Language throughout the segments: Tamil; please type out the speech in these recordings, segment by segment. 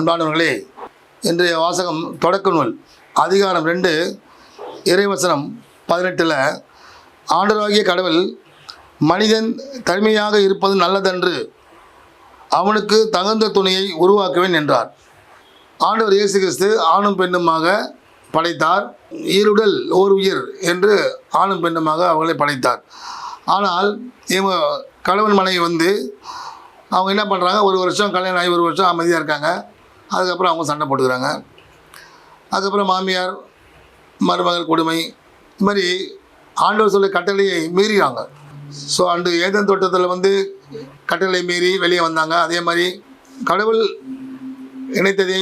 அன்பானவர்களே இன்றைய வாசகம் தொடக்க நூல் அதிகாரம் ரெண்டு இறைவசனம் பதினெட்டில் ஆண்டராகிய கடவுள் மனிதன் தனிமையாக இருப்பது நல்லதன்று அவனுக்கு தகுந்த துணையை உருவாக்குவேன் என்றார். ஆண்டவர் இயேசு கிறிஸ்து ஆணும் பெண்ணுமாக படைத்தார். ஈருடல் ஓர் உயிர் என்று ஆணும் பெண்ணுமாக அவர்களை படைத்தார். ஆனால் இவங்க கணவன் மனைவி வந்து அவங்க என்ன பண்ணுறாங்க ஒரு வருஷம் கல்யாணம் ஆகி ஒரு வருஷம் அமைதியாக இருக்காங்க. அதுக்கப்புறம் அவங்க சண்டை போட்டுக்கிறாங்க. அதுக்கப்புறம் மாமியார் மருமகள் கொடுமை இது மாதிரி ஆண்டவர் சொல்ல கட்டளையை மீறிறாங்க ஸோ அன்று ஏதன் தோட்டத்தில் வந்து கட்டளை மீறி வெளியே வந்தாங்க. அதே மாதிரி கடவுள் இணைத்ததை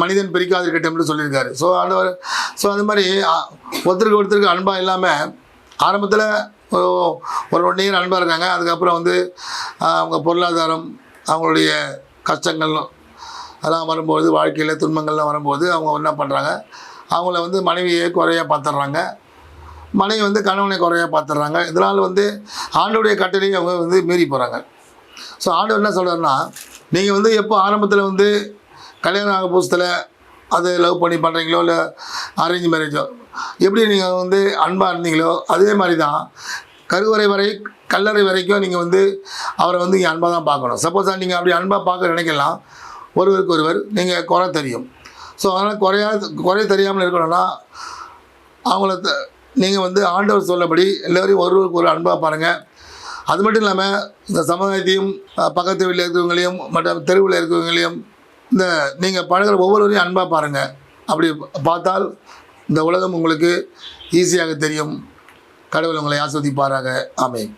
மனிதன் பிரிக்காதிருக்கட்டும்னு சொல்லியிருக்காரு. ஸோ ஆண்டவர் ஸோ அது மாதிரி ஒருத்தருக்கு ஒருத்தருக்கு அன்பாக இல்லாமல் ஆரம்பத்தில் ஒரு ஒன் இயர் அன்பாக இருக்காங்க அதுக்கப்புறம் வந்து அவங்க பொருளாதாரம் அவங்களுடைய கஷ்டங்கள் அதெல்லாம் வரும்போது வாழ்க்கையில் துன்பங்கள்லாம் வரும்போது அவங்க என்ன பண்ணுறாங்க அவங்கள வந்து மனைவியை குறையாக பார்த்துட்றாங்க மனைவி வந்து கணவனை குறையாக பார்த்துட்றாங்க இதனால் வந்து ஆண்டோடைய கட்டளையை அவங்க வந்து மீறி போகிறாங்க ஸோ ஆண்டவர் என்ன சொல்கிறாருன்னா நீங்கள் வந்து எப்போ ஆரம்பத்தில் வந்து கல்யாணம் ஆக புதுசத்தில் அது லவ் பண்ணி பண்ணுறீங்களோ இல்லை அரேஞ்ச் மேரேஜோ எப்படி நீங்கள் வந்து அன்பாக இருந்தீங்களோ அதே மாதிரி தான் கருவறை வரை கல்லறை வரைக்கும் நீங்கள் வந்து அவரை வந்து நீங்கள் அன்பாக தான் பார்க்கணும். சப்போஸ் நீங்கள் அப்படி அன்பாக பார்க்க நினைக்கலாம். ஒருவருக்கு ஒருவர் நீங்கள் குறை தெரியும். ஸோ அதனால் குறையா குறை தெரியாமல் இருக்கணும்னா அவங்கள நீங்கள் வந்து ஆண்டவர் சொல்லபடி எல்லோரையும் ஒருவருக்கு ஒரு அன்பாக பாருங்கள் அது மட்டும் இல்லாமல் இந்த சமுதாயத்தையும் பக்கத்து வீட்டில் இருக்கிறவங்களையும் மற்ற தெருவில் இருக்கிறவங்களையும் இந்த நீங்கள் பழகுற ஒவ்வொருவரையும் அன்பாக பாருங்கள் அப்படி பார்த்தால் இந்த உலகம் உங்களுக்கு ஈஸியாக தெரியும். கடவுள் உங்களை ஆஸ்வதிப்பாராக. அமையும்